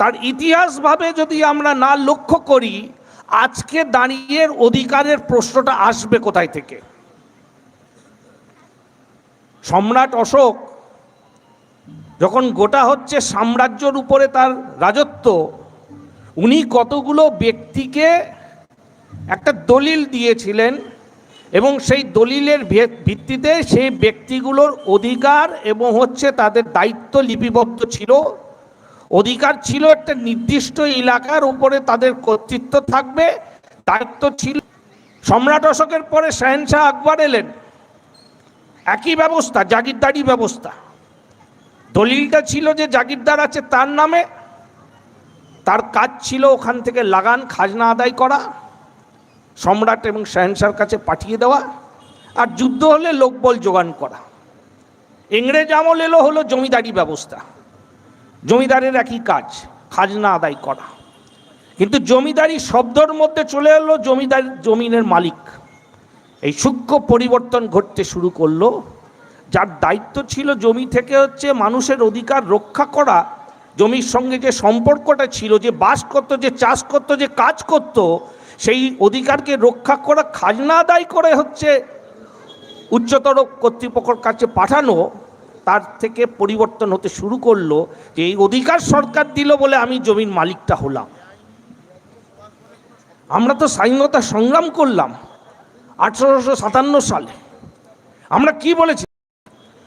তার ইতিহাসভাবে যদি আমরা না লক্ষ্য করি, আজকে দাঁড়িয়ে অধিকারের প্রশ্নটা আসবে কোথায় থেকে? সম্রাট অশোক যখন গোটা হচ্ছে সাম্রাজ্যর উপরে তার রাজত্ব, উনি কতগুলো ব্যক্তিকে একটা দলিল দিয়েছিলেন এবং সেই দলিলের ভিত্তিতে সেই ব্যক্তিগুলোর অধিকার এবং হচ্ছে তাদের দায়িত্ব লিপিবদ্ধ ছিল। অধিকার ছিল একটা নির্দিষ্ট এলাকার উপরে তাদের কর্তৃত্ব থাকবে, দায়িত্ব ছিল। সম্রাট অশোকের পরে শাহেনশাহ আকবর এলেন। একই ব্যবস্থা, জাগিরদারি ব্যবস্থা। দলিলটা ছিল যে জাগিরদার আছে তার নামে। তার কাজ ছিল ওখান থেকে লাগান, খাজনা আদায় করা, সম্রাট এবং শাহেনশার কাছে পাঠিয়ে দেওয়া, আর যুদ্ধ হলে লোকবল জোগান করা। ইংরেজ আমল এলো হলো জমিদারি ব্যবস্থা। জমিদারের একই কাজ, খাজনা আদায় করা। কিন্তু জমিদারি শব্দর মধ্যে চলে এলো জমিদার, জমিনের মালিক। এই সূক্ষ্ম পরিবর্তন ঘটতে শুরু করল। যার দায়িত্ব ছিল জমি থেকে হচ্ছে মানুষের অধিকার রক্ষা করা। জমির সঙ্গে যে সম্পর্কটা ছিল, যে বাস করত, যে চাষ করত, যে কাজ করত, সেই অধিকারকে রক্ষা করা, খাজনা আদায় করে হচ্ছে উচ্চতর কর্তৃপক্ষর কাছে পাঠানো। তার থেকে পরিবর্তন হতে শুরু করল যে এই অধিকার সরকার দিল বলে আমি জমির মালিকটা হলাম। আমরা তো স্বাধীনতা সংগ্রাম করলাম আঠারোশো সাতান্ন সালে। আমরা কি বলেছি?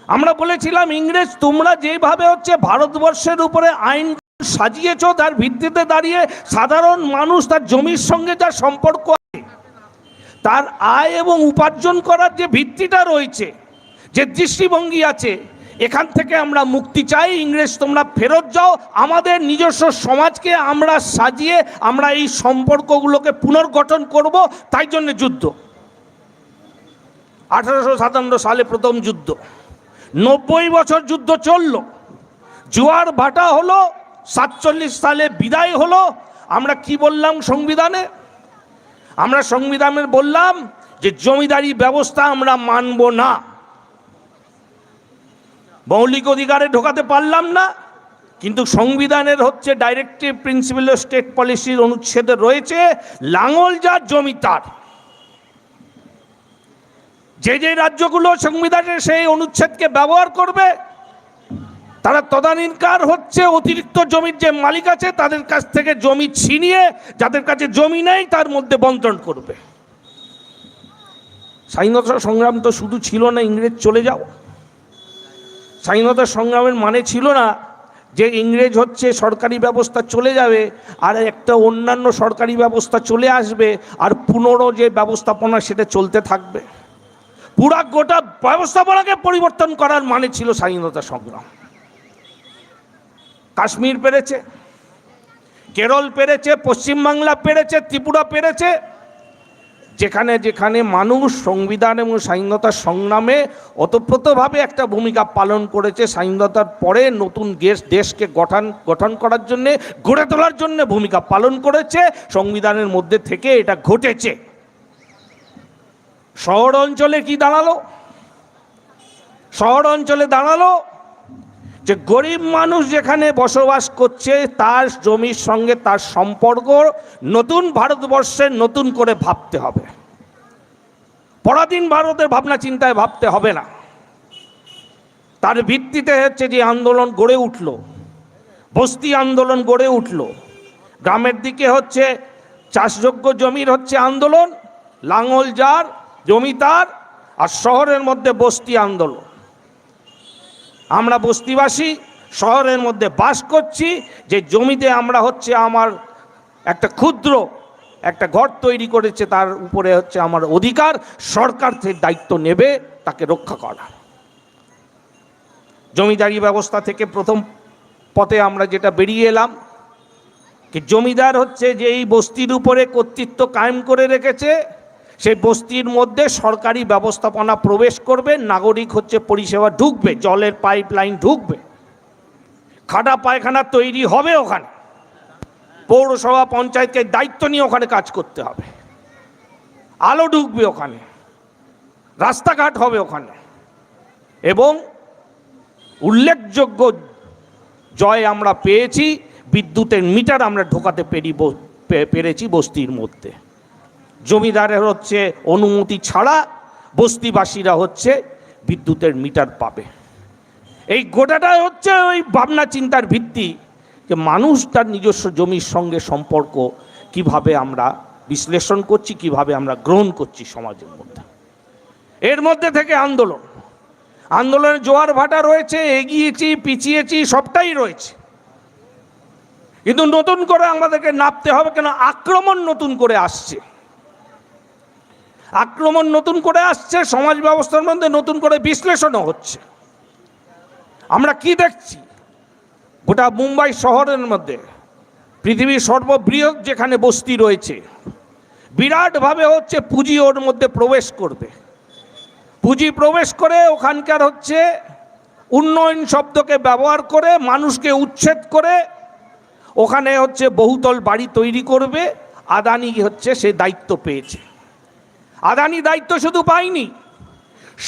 আমরা বলেছিলাম, ইংরেজ, তোমরা যেভাবে হচ্ছে ভারতবর্ষের উপরে আইন সাজিয়েছ, তার ভিত্তিতে দাঁড়িয়ে সাধারণ মানুষ তার জমির সঙ্গে যার সম্পর্ক আছে, তার আয় এবং উপার্জন করার যে ভিত্তিটা রয়েছে, যে দৃষ্টিভঙ্গি আছে এখান থেকে আমরা মুক্তি চাই। ইংরেজ, তোমরা ফেরত যাও। আমাদের নিজস্ব সমাজকে আমরা সাজিয়ে আমরা এই সম্পর্কগুলোকে পুনর্গঠন করব। তাই জন্য যুদ্ধ। আঠারোশো সাতান্ন সালে প্রথম যুদ্ধ। নব্বই বছর যুদ্ধ চলল। জোয়ার ভাটা হলো। সাতচল্লিশ সালে বিদায় হলো। আমরা কি বললাম সংবিধানে? আমরা সংবিধানে বললাম যে জমিদারি ব্যবস্থা আমরা মানব না। মৌলিক অধিকারে ঢোকাতে পারলাম না, কিন্তু সংবিধানের হচ্ছে ডাইরেক্টিভ প্রিন্সিপাল স্টেট পলিসির অনুচ্ছেদে রয়েছে, লাঙল যার জমি তার। যে যে রাজ্যগুলো সংবিধানে সেই অনুচ্ছেদকে ব্যবহার করবে, তারা তদানীনকার হচ্ছে অতিরিক্ত জমির যে মালিক আছে, তাদের কাছ থেকে জমি ছিনিয়ে, যাদের কাছে জমি নেই, তার মধ্যে বন্টন করবে। স্বাধীনতা সংগ্রাম তো শুধু ছিল না, ইংরেজ চলে যাও। স্বাধীনতা সংগ্রামের মানে ছিল না যে ইংরেজ হচ্ছে সরকারি ব্যবস্থা চলে যাবে আর একটা অন্যান্য সরকারি ব্যবস্থা চলে আসবে আর পুনরো যে ব্যবস্থাপনা সেটা চলতে থাকবে। পুরা গোটা ব্যবস্থাপনাকে পরিবর্তন করার মানে ছিল স্বাধীনতা সংগ্রাম। কাশ্মীর পেরেছে, কেরল পেরেছে, পশ্চিমবাংলা পেরেছে, ত্রিপুরা পেরেছে যেখানে যেখানে মানুষ সংবিধান এবং স্বাধীনতা সংগ্রামে ওতপ্রোতভাবে একটা ভূমিকা পালন করেছে স্বাধীনতার পরে নতুন দেশ দেশকে গঠন গঠন করার জন্যে, গড়ে তোলার জন্য ভূমিকা পালন করেছে, সংবিধানের মধ্যে থেকে এটা ঘটেছে। শহর অঞ্চলে কি দাঁড়াল? শহর অঞ্চলে দাঁড়াল? যে গরিব মানুষ যেখানে বসবাস করছে, তার জমির সঙ্গে তার সম্পর্ক নতুন ভারতবর্ষের নতুন করে ভাবতে হবে। পরাধীন ভারতের ভাবনা চিন্তায় ভাবতে হবে না। তার ভিত্তিতে হচ্ছে যে আন্দোলন গড়ে উঠল, বস্তি আন্দোলন গড়ে উঠল। গ্রামের দিকে হচ্ছে চাষযোগ্য জমির হচ্ছে আন্দোলন, লাঙল যার জমিদার আর শহরের মধ্যে বস্তি আন্দোলন। আমরা বস্তিবাসী, শহরের মধ্যে বাস করছি, যে জমিতে আমরা হচ্ছে আমার একটা ক্ষুদ্র একটা ঘর তৈরি করেছে, তার উপরে হচ্ছে আমার অধিকার, সরকার থেকে দায়িত্ব নেবে, তাকে রক্ষা করা। জমিদারি ব্যবস্থা থেকে প্রথম পথে আমরা যেটা বেরিয়ে এলাম জমিদার হচ্ছে যে এই বস্তির উপরে কর্তৃত্ব কায়েম করে রেখেছে সেই বস্তির মধ্যে সরকারি ব্যবস্থাপনা প্রবেশ করবে, নাগরিক হচ্ছে পরিষেবা ঢুকবে, জলের পাইপ লাইন ঢুকবে। খাটা পায়খানা তৈরি হবে ওখানে। পৌরসভা পঞ্চায়েতকে দায়িত্ব নিয়ে ওখানে কাজ করতে হবে। আলো ঢুকবে ওখানে। রাস্তাঘাট হবে ওখানে। এবং উল্লেখযোগ্য জয় আমরা পেয়েছি, বিদ্যুতের মিটার আমরা ঢোকাতে পেরি পেরেছি বস্তির মধ্যে। জমিদারের হচ্ছে অনুমতি ছাড়া বস্তিবাসীরা হচ্ছে বিদ্যুতের মিটার পাবে। এই গোটাটাই হচ্ছে ওই ভাবনা চিন্তার ভিত্তি যে মানুষ তার নিজস্ব জমির সঙ্গে সম্পর্ক কীভাবে আমরা বিশ্লেষণ করছি, কীভাবে আমরা গ্রহণ করছি সমাজের মধ্যে। এর মধ্যে থেকে আন্দোলন। আন্দোলনের জোয়ার ভাটা রয়েছে, এগিয়েছি, পিছিয়েছি, সবটাই রয়েছে। কিন্তু নতুন করে আমাদেরকে নাপতে হবে কেন? আক্রমণ নতুন করে আসছে। আক্রমণ নতুন করে আসছে, সমাজ ব্যবস্থার মধ্যে নতুন করে বিশ্লেষণও হচ্ছে। আমরা কি দেখছি? গোটা মুম্বাই শহরের মধ্যে, পৃথিবীর সর্ববৃহৎ যেখানে বস্তি রয়েছে, বিরাটভাবে হচ্ছে পুঁজি ওর মধ্যে প্রবেশ করবে। পুঁজি প্রবেশ করে ওখানকার হচ্ছে উন্নয়ন শব্দকে ব্যবহার করে, মানুষকে উচ্ছেদ করে, ওখানে হচ্ছে বহুতল বাড়ি তৈরি করবে, আদানি হচ্ছে সে দায়িত্ব পেয়েছে। আদানি দায়িত্ব শুধু পায়নি।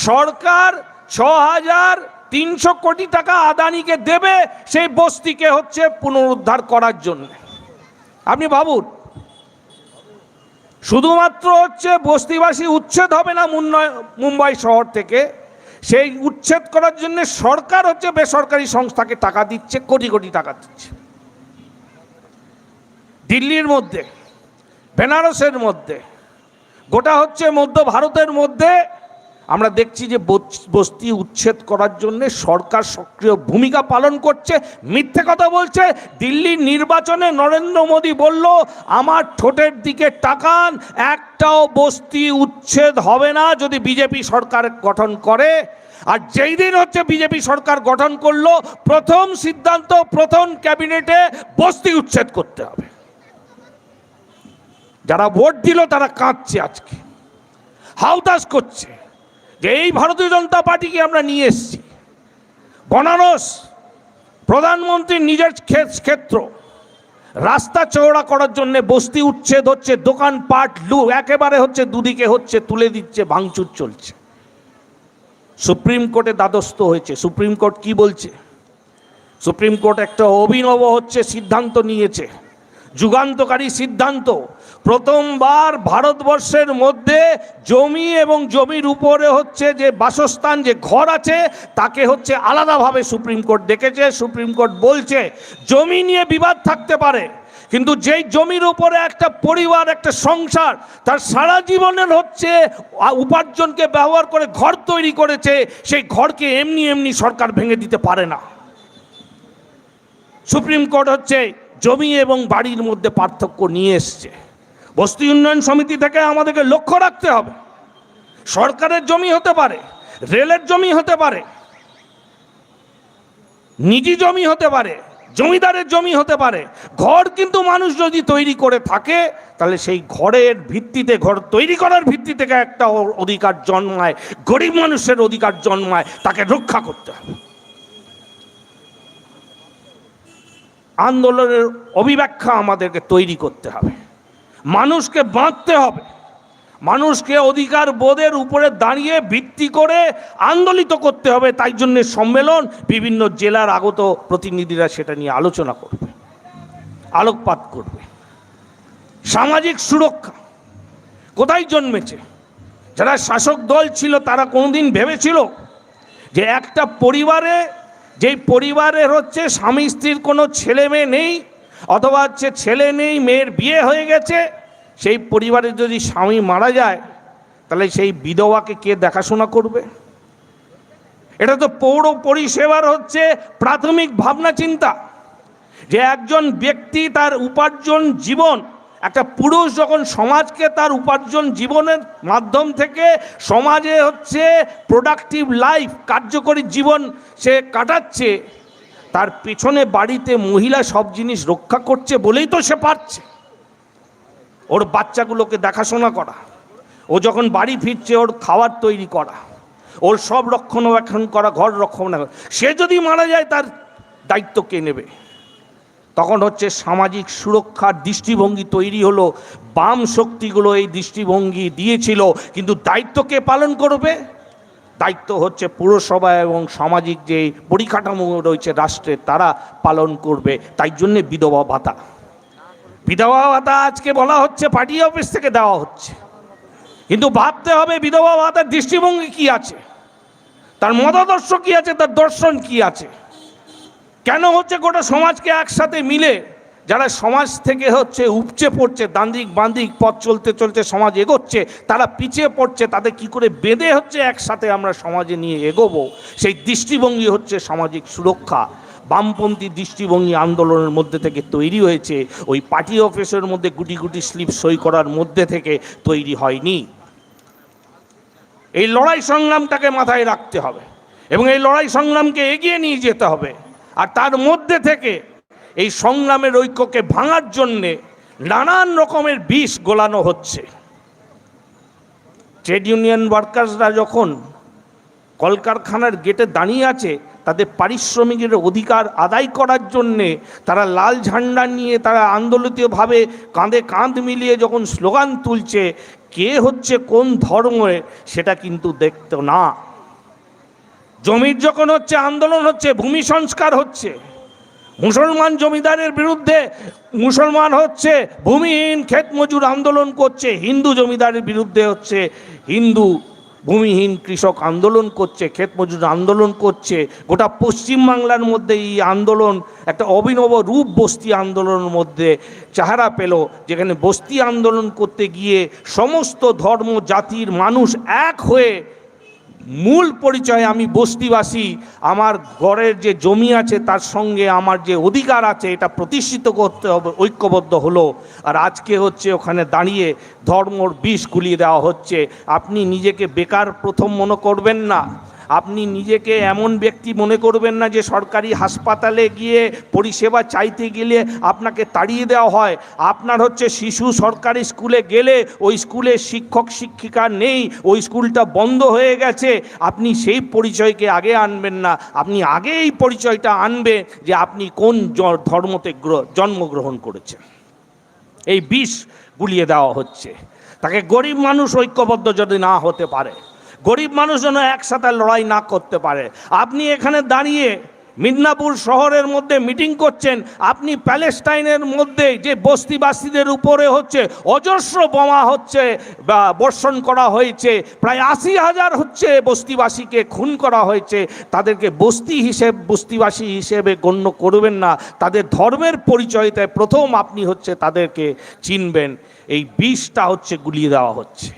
সরকার ছ হাজার তিনশো কোটি টাকা আদানিকে দেবে, সেই বস্তিকে হচ্ছে পুনরুদ্ধার করার জন্য। আপনি ভাবুন, শুধুমাত্র হচ্ছে বস্তিবাসী উচ্ছেদ হবে না মুম্বাই শহর থেকে, সেই উচ্ছেদ করার জন্য সরকার হচ্ছে বেসরকারি সংস্থাকে টাকা দিচ্ছে, কোটি কোটি টাকা দিচ্ছে। দিল্লির মধ্যে, বেনারসের মধ্যে গোটা হচ্ছে মধ্য ভারতের মধ্যে। আমরা দেখছি যে বস্তি উচ্ছেদ করার জন্য সরকার সক্রিয় ভূমিকা পালন করছে। মিথ্যে কথা বলছে। দিল্লির নির্বাচনে নরেন্দ্র মোদী বলল, আমার ঠোঁটের দিকে টাকান একটাও বস্তি উচ্ছেদ হবে না যদি বিজেপি সরকার গঠন করে। আর যেই দিন হচ্ছে বিজেপি সরকার গঠন করল, প্রথম সিদ্ধান্ত, প্রথম ক্যাবিনেটে বস্তি উচ্ছেদ করতে হবে। যারা ভোট দিল তারা কাঁদছে আজকে। হাউতাস করছে যে এই ভারতীয় জনতা পার্টিকে আমরা নিয়ে এসেছি। বনারস প্রধানমন্ত্রীর নিজের ক্ষে- ক্ষেত্র। রাস্তা চওড়া করার জন্য বস্তি উচ্ছেদ হচ্ছে দোকানপাট লু, একেবারে হচ্ছে দুদিকে হচ্ছে, তুলে দিচ্ছে, ভাঙচুর চলছে। সুপ্রিম কোর্টে দ্বাদস্থ হয়েছে। সুপ্রিম কোর্ট কি বলছে? সুপ্রিম কোর্ট একটা অভিনব হচ্ছে সিদ্ধান্ত নিয়েছে। যুগান্তকারী সিদ্ধান্ত। প্রথমবার ভারতবর্ষের মধ্যে জমি এবং জমির উপরে হচ্ছে যে বাসস্থান, যে ঘর আছে, তাকে হচ্ছে আলাদাভাবে সুপ্রিম কোর্ট দেখেছে সুপ্রিম কোর্ট বলছে, জমি নিয়ে বিবাদ থাকতে পারে, কিন্তু যেই জমির উপরে একটা পরিবার, একটা সংসার, তার সারা জীবনের হচ্ছে উপার্জনকে ব্যবহার করে ঘর তৈরি করেছে, সেই ঘরকে এমনি এমনি সরকার ভেঙে দিতে পারে না। সুপ্রিম কোর্ট হচ্ছে জমি এবং বাড়ির মধ্যে পার্থক্য নিয়ে এসছে। বস্তি উন্নয়ন সমিতি থেকে আমাদেরকে লক্ষ্য রাখতে হবে। সরকারের জমি হতে পারে, রেলের জমি হতে পারে, নিজি জমি হতে পারে, জমিদারের জমি হতে পারে। ঘর কিন্তু মানুষ যদি তৈরি করে থাকে, তাহলে সেই ঘরের ভিত্তিতে, ঘর তৈরি করার ভিত্তি থেকে একটা অধিকার জন্মায়, গরিব মানুষের অধিকার জন্মায়, তাকে রক্ষা করতে হবে। আন্দোলনের অভিব্যাখ্যা আমাদেরকে তৈরি করতে হবে। মানুষকে বাঁধতে হবে। মানুষকে অধিকার বোধের উপরে দাঁড়িয়ে ভিত্তি করে আন্দোলিত করতে হবে। তাই জন্য সম্মেলন বিভিন্ন জেলার আগত প্রতিনিধিরা সেটা নিয়ে আলোচনা করবে, আলোকপাত করবে। সামাজিক সুরক্ষা কোথায় জন্মেছে? যারা শাসক দল ছিল, তারা কোনোদিন ভেবেছিল যে একটা পরিবারে, যেই পরিবারের হচ্ছে স্বামী স্ত্রীর কোনো ছেলে মেয়ে নেই অথবা হচ্ছে ছেলে নেই, মেয়ের বিয়ে হয়ে গেছে, সেই পরিবারে যদি স্বামী মারা যায়, তাহলে সেই বিধবাকে কে দেখাশোনা করবে? এটা তো পৌর পরিষেবার হচ্ছে প্রাথমিক ভাবনা চিন্তা। যে একজন ব্যক্তি তার উপার্জন জীবন, একটা পুরুষ যখন সমাজকে তার উপার্জন জীবনের মাধ্যম থেকে সমাজে হচ্ছে প্রোডাক্টিভ লাইফ কার্যকরী জীবন সে কাটাচ্ছে তার পেছনে বাড়িতে মহিলা সব জিনিস রক্ষা করছে বলেই তো সে পারছে। ওর বাচ্চাগুলোকে দেখাশোনা করা, ও যখন বাড়ি ফিরছে ওর খাবার তৈরি করা, ওর সব রক্ষণাবেক্ষণ করা, ঘর রক্ষণাবেক্ষণ সে যদি মারা যায় তার দায়িত্ব কে নেবে? তখন হচ্ছে সামাজিক সুরক্ষার দৃষ্টিভঙ্গি তৈরি হলো, বাম শক্তিগুলো এই দৃষ্টিভঙ্গি দিয়েছিল, কিন্তু দায়িত্ব কে পালন করবে? দায়িত্ব হচ্ছে পুরসভা এবং সামাজিক যে পরিকাঠামো রয়েছে রাষ্ট্রের তারা পালন করবে। তাই জন্যে বিধবা ভাতা। বিধবা ভাতা আজকে বলা হচ্ছে, পার্টি অফিস থেকে দেওয়া হচ্ছে। কিন্তু ভাবতে হবে বিধবা ভাতার দৃষ্টিভঙ্গি কি আছে? তার মতাদর্শ কি আছে? তার দর্শন কি আছে? কেন হচ্ছে গোটা সমাজকে একসাথে মিলে যারা সমাজ থেকে হচ্ছে উপচে পড়ছে, দান্দিক বান্দিক পথ চলতে চলতে সমাজ এগোচ্ছে, তারা পিছিয়ে পড়ছে, তাদের কি করে বেঁধে হচ্ছে একসাথে আমরা সমাজে নিয়ে এগোবো? সেই দৃষ্টিভঙ্গি হচ্ছে সামাজিক সুরক্ষা। বামপন্থী দৃষ্টিভঙ্গি আন্দোলনের মধ্যে থেকে তৈরি হয়েছে। ওই পার্টি অফিসের মধ্যে গুটি গুটি স্লিপ সই করার মধ্যে থেকে তৈরি হয়নি। এই লড়াই সংগ্রামটাকে মাথায় রাখতে হবে এবং এই লড়াই সংগ্রামকে এগিয়ে নিয়ে যেতে হবে। আর তার মধ্যে থেকে এই সংগ্রামের ঐক্যকে ভাঙার জন্যে নানান রকমের বিষ গোলানো হচ্ছে। ট্রেড ইউনিয়ন ওয়ার্কার্সরা যখন কলকারখানার গেটে দাঁড়িয়ে আছে, তাদের পারিশ্রমিকের অধিকার আদায় করার জন্যে তারা লাল ঝান্ডা নিয়ে তারা আন্দোলিতভাবে কাঁধে কাঁধ মিলিয়ে যখন স্লোগান তুলছে, কে হচ্ছে কোন ধর্মে, সেটা কিন্তু দেখতো না। জমির যখন হচ্ছে, আন্দোলন হচ্ছে, ভূমি সংস্কার হচ্ছে মুসলমান জমিদারের বিরুদ্ধে মুসলমান হচ্ছে, ভূমিহীন ক্ষেত মজুর আন্দোলন করছে, হিন্দু জমিদারের বিরুদ্ধে হচ্ছে, হিন্দু ভূমিহীন কৃষক আন্দোলন করছে ক্ষেত মজুর আন্দোলন করছে, গোটা পশ্চিমবাংলার মধ্যে এই আন্দোলন, একটা অভিনব রূপ বস্তি আন্দোলনের মধ্যে চেহারা পেল, যেখানে বস্তি আন্দোলন করতে গিয়ে সমস্ত ধর্ম, জাতির মানুষ এক হয়ে মূল পরিচয় আমি বস্তিবাসী, আমার ঘরের যে জমি আছে তার সঙ্গে আমার যে অধিকার আছে এটা প্রতিষ্ঠিত করতে হবে, ঐক্যবদ্ধ হলো। আর আজকে হচ্ছে ওখানে দাঁড়িয়ে ধর্মর বিষ গুলিয়ে দেওয়া হচ্ছে। আপনি নিজেকে বেকার প্রথম মনে করবেন না। আপনি নিজেকে এমন ব্যক্তি মনে করবেন না যে সরকারি হাসপাতালে গিয়ে পরিষেবা চাইতে গেলে আপনাকে তাড়িয়ে দেওয়া হয়। আপনার হচ্ছে শিশু সরকারি স্কুলে গেলে ওই স্কুলে শিক্ষক শিক্ষিকা নেই, ওই স্কুলটা বন্ধ হয়ে গেছে। আপনি সেই পরিচয়কে আগে আনবেন না। আপনি আগে এই পরিচয়টা আনবে যে আপনি কোন ধর্মতে গ্র- জন্মগ্রহণ করেছেন। এই বিষ গুলিয়ে দেওয়া হচ্ছে। তাকে গরিব মানুষ ঐক্যবদ্ধ যদি না হতে পারে গরিব মানুষ যেন একসাথে লড়াই না করতে পারে। আপনি এখানে দাঁড়িয়ে মিদনাপুর শহরের মধ্যে মিটিং করছেন, আপনি প্যালেস্টাইনের মধ্যে যে বস্তিবাসীদের উপরে হচ্ছে অজস্র বোমা হচ্ছে, বা বর্ষণ করা হয়েছে, প্রায় আশি হাজার হচ্ছে বস্তিবাসীকে খুন করা হয়েছে, তাদেরকে বস্তি হিসেব, বস্তিবাসী হিসেবে গণ্য করবেন না, তাদের ধর্মের পরিচয়তে প্রথম আপনি হচ্ছে তাদেরকে চিনবেন, এই বিষটা হচ্ছে গুলিয়ে দেওয়া হচ্ছে।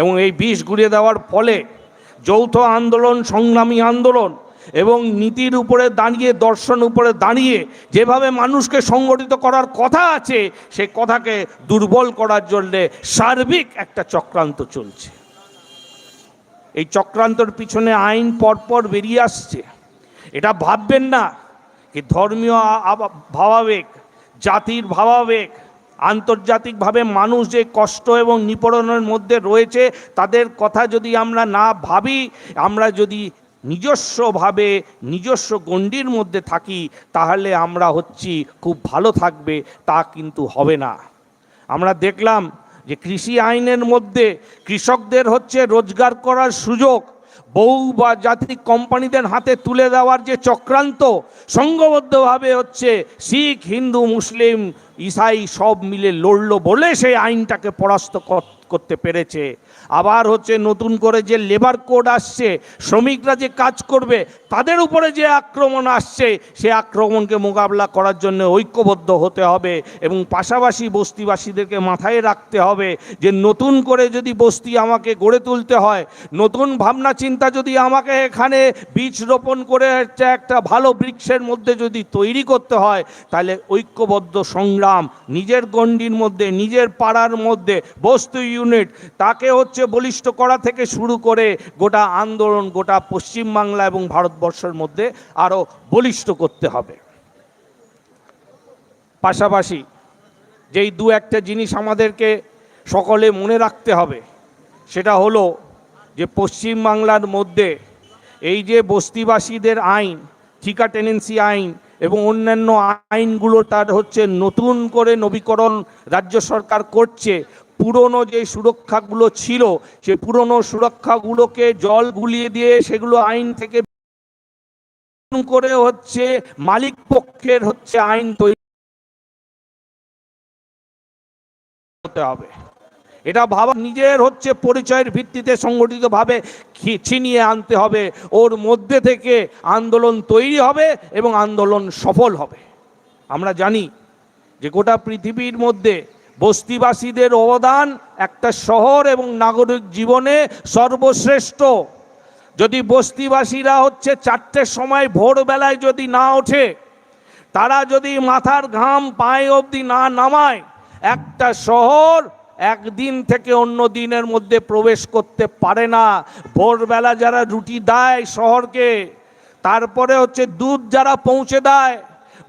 এবং এই বিষ গুলিয়ে দেওয়ার ফলে যৌথ আন্দোলন, সংগ্রামী আন্দোলন এবং নীতির উপরে দাঁড়িয়ে, দর্শন উপরে দাঁড়িয়ে যেভাবে মানুষকে সংগঠিত করার কথা আছে সেই কথাকে দুর্বল করার জন্যে সার্বিক একটা চক্রান্ত চলছে। এই চক্রান্তর পিছনে আইন পরপর বেরিয়ে আসছে। এটা ভাববেন না, কি ধর্মীয় ভাবাবেগ, জাতির ভাবাবেগ আন্তর্জাতিকভাবে মানুষ যে কষ্ট এবং নিপীড়নের মধ্যে রয়েছে, তাদের কথা যদি আমরা না ভাবি, আমরা যদি নিজস্বভাবে, নিজস্ব গণ্ডির মধ্যে থাকি, তাহলে আমরা হচ্ছি খুব ভালো থাকবে, তা কিন্তু হবে না। আমরা দেখলাম যে কৃষি আইনের মধ্যে কৃষকদের হচ্ছে রোজগার করার সুযোগ বহু বা জাতিক কোম্পানিদের হাতে তুলে দেওয়ার যে চক্রান্ত সংঘবদ্ধভাবে হচ্ছে শিখ, হিন্দু, মুসলিম ইসাই সব মিলে লড়লো বলে সেই আইনটাকে পরাস্ত করতে পেরেছে। আবার হচ্ছে নতুন করে যে লেবার কোড আসছে, শ্রমিকরা যে কাজ করবে, তাদের উপরে যে আক্রমণ আসছে, সে আক্রমণকে মোকাবিলা করার জন্য ঐক্যবদ্ধ হতে হবে এবং পাশাপাশি বস্তিবাসীদেরকে মাথায় রাখতে হবে যে নতুন করে যদি বস্তি আমাকে গড়ে তুলতে হয়, নতুন ভাবনা চিন্তা যদি আমাকে এখানে বীজ রোপণ করে একটা ভালো বৃক্ষের মধ্যে যদি তৈরি করতে হয়, তাহলে ঐক্যবদ্ধ সংগ্রাম নিজের গণ্ডির মধ্যে, নিজের পাড়ার মধ্যে, বস্তু ইউনিট তাকে হচ্ছে বলিষ্ঠ করা থেকে শুরু করে গোটা আন্দোলন, গোটা পশ্চিমবাংলা এবং ভারতবর্ষের মধ্যে আরও বলিষ্ঠ করতে হবে। পাশাপাশি যেই দু একটা জিনিস আমাদেরকে সকলে মনে রাখতে হবে, সেটা হলো যে পশ্চিমবাংলার মধ্যে এই যে বস্তিবাসীদের আইন, ঠিকা টেনেন্সি আইন এবং অন্যান্য আইনগুলো তার হচ্ছে নতুন করে নবীকরণ রাজ্য সরকার করছে। পুরনো যে সুরক্ষাগুলো ছিল, সে পুরনো সুরক্ষাগুলোকে জল গুলিয়ে দিয়ে সেগুলো আইন থেকে করে হচ্ছে মালিক পক্ষের হচ্ছে আইন তৈরি হতে হবে। এটা ভাবা নিজের হচ্ছে পরিচয়ের ভিত্তিতে সংগঠিতভাবে ছিনিয়ে আনতে হবে। ওর মধ্যে থেকে আন্দোলন তৈরি হবে এবং আন্দোলন সফল হবে। আমরা জানি যে গোটা পৃথিবীর মধ্যে বস্তিবাসীদের অবদান একটা শহর এবং নাগরিক জীবনে সর্বশ্রেষ্ঠ। যদি বস্তিবাসীরা হচ্ছে চারটের সময় ভোরবেলায় যদি না ওঠে, তারা যদি মাথার ঘাম পায়ে অবধি না নামায়, একটা শহর একদিন থেকে অন্য দিনের মধ্যে প্রবেশ করতে পারে না। ভোরবেলা যারা রুটি দেয় শহরকে, তারপরে হচ্ছে দুধ যারা পৌঁছে দেয়,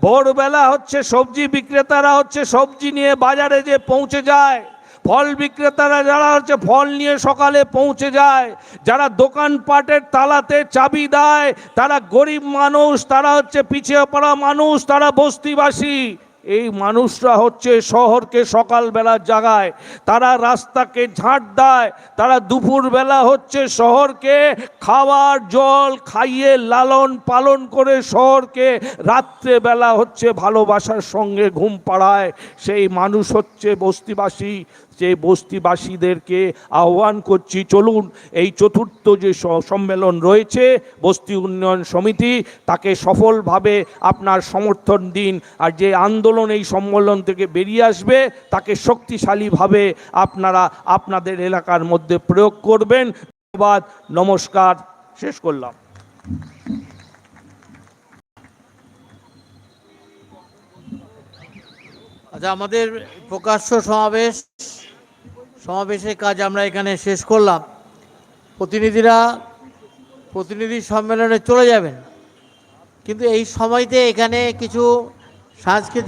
ভোরবেলা হচ্ছে সবজি বিক্রেতারা হচ্ছে সবজি নিয়ে বাজারে যে পৌঁছে যায়, ফল বিক্রেতারা যারা হচ্ছে ফল নিয়ে সকালে পৌঁছে যায়, যারা দোকানপাটের তালাতে চাবি দেয়, তারা গরিব মানুষ, তারা হচ্ছে পিছিয়ে পড়া মানুষ, তারা বস্তিবাসী। এই মানুষরা হচ্ছে শহরকে সকালবেলা জাগায়, তারা রাস্তাকে ঝাঁট দেয়, তারা দুপুরবেলা হচ্ছে শহরকে খাবার জল খাইয়ে লালন পালন করে শহরকে রাত্রেবেলা হচ্ছে ভালোবাসার সঙ্গে ঘুম পাড়ায়। সেই মানুষ হচ্ছে বস্তিবাসী সেই বস্তিবাসীদেরকে আহ্বান করছি, চলুন এই চতুর্থ যে সম্মেলন রয়েছে, বস্তি উন্নয়ন সমিতি, তাকে সফলভাবে আপনার সমর্থন দিন আর যে আন্দোলন এই সম্মেলন থেকে বেরিয়ে আসবে, তাকে শক্তিশালীভাবে আপনারা আপনাদের এলাকার মধ্যে প্রয়োগ করবেন। ধন্যবাদ, নমস্কার, শেষ করলাম। আচ্ছা আমাদের প্রকাশ্য সমাবেশ, সমাবেশের কাজ আমরা এখানে শেষ করলাম। প্রতিনিধিরা প্রতিনিধি সম্মেলনে চলে যাবেন। কিন্তু এই সময়তে এখানে কিছু সাংস্কৃতিক